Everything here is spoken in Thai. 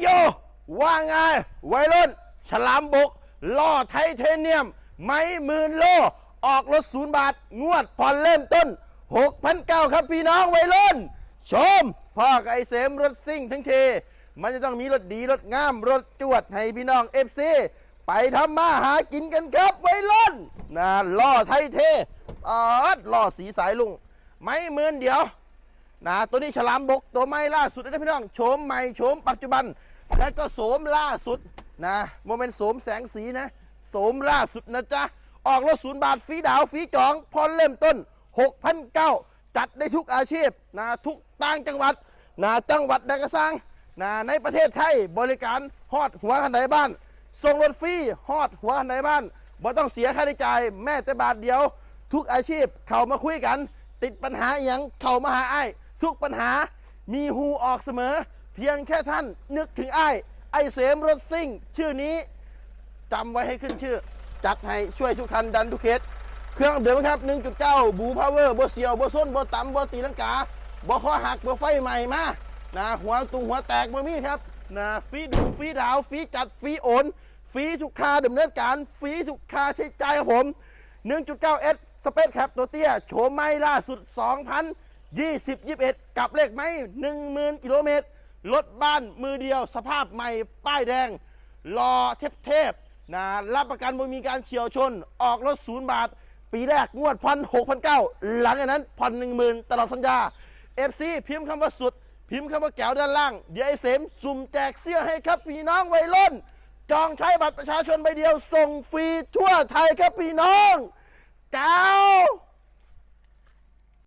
โยว่าไงวัยรุ่น ฉลามบกล่อไทเทเนียม ไม้หมื่นโล ออกรถศูนย์บาท งวดผ่อนเริ่มต้น 6,900 ครับพี่น้องวัยรุ่น ชม พ่อกับไอเสมรถซิ่งทั้งที มันจะต้องมีรถดีรถงาม รถจวดให้พี่น้องเอฟซีไปทำมาหากินกันครับวัยรุ่นนะล่อไทเทออดล่อสีสายลุง ไม้หมื่นเดียว นะตัวนี้ฉลามบกตัวใหม่ล่าสุดนะพี่น้องโฉมใหม่โฉมปัจจุบัน และก็โสมล่าสุดนะโมเมนต์โสมแสงสีนะโสมล่าสุดนะจ๊ะออกรถศูนย์บาทฟรีดาวฟรีจองพรเริ่มต้น 6,900 จัดได้ทุกอาชีพนะทุกต่างจังหวัดนะจังหวัดใดก็สร้างนะในประเทศไทยบริการฮอดหัวขันไหนบ้านส่งรถฟรีฮอดหัวขันไหนบ้านบ่ต้องเสียค่าใช้จ่ายแม้แต่บาทเดียว ทุกอาชีพเข้ามาคุยกัน ติดปัญหาอย่างเข้ามาหาไอ้ ทุกปัญหามีฮูออกเสมอ เพียงแค่ท่านนึกถึงไอ้ไอ้เสมรถซิ่ง ชื่อนี้จำไว้ให้ขึ้นชื่อ จัดให้ช่วยทุกคันดันทุกเคสเครื่องเดิมครับ 1.9 บูพาวเวอร์บ่เสียวบ่ส้นบ่ต่ำบ่ตีลังกาบ่ข้อหักบ่ไฟใหม่มานะหัวตุงหัวแตกบ่มีครับนะฟรีดูฟรีดาวฟรีจัดฟรีโอนฟรีทุกค่าดำเนินการฟรีทุกค่าใช้จ่ายครับผม 1.9S สเปซแคปตัวเตี้ยโฉมใหม่ล่าสุด 20 21กับเลขไหม10,000กิโลเมตรรถบ้านมือเดียว สภาพใหม่ ป้ายแดง รอเทพเทพๆนะรับประกันไม่มีการเฉียวชน ออกรถศูนย์บาท ปีแรกงวดพันหกพันเก้าหลังจากนั้นพันหนึ่งหมื่นตลอดสัญญา FC พิมพ์คำว่าสุด พิมพ์คำว่าแก้วด้านล่าง เดี๋ยวไอเสมสุ่มแจกเสื้อให้ครับพี่น้องวัยรุ่น จองใช้บัตรประชาชนใบเดียว ส่งฟรีทั่วไทยครับพี่น้องเจ้า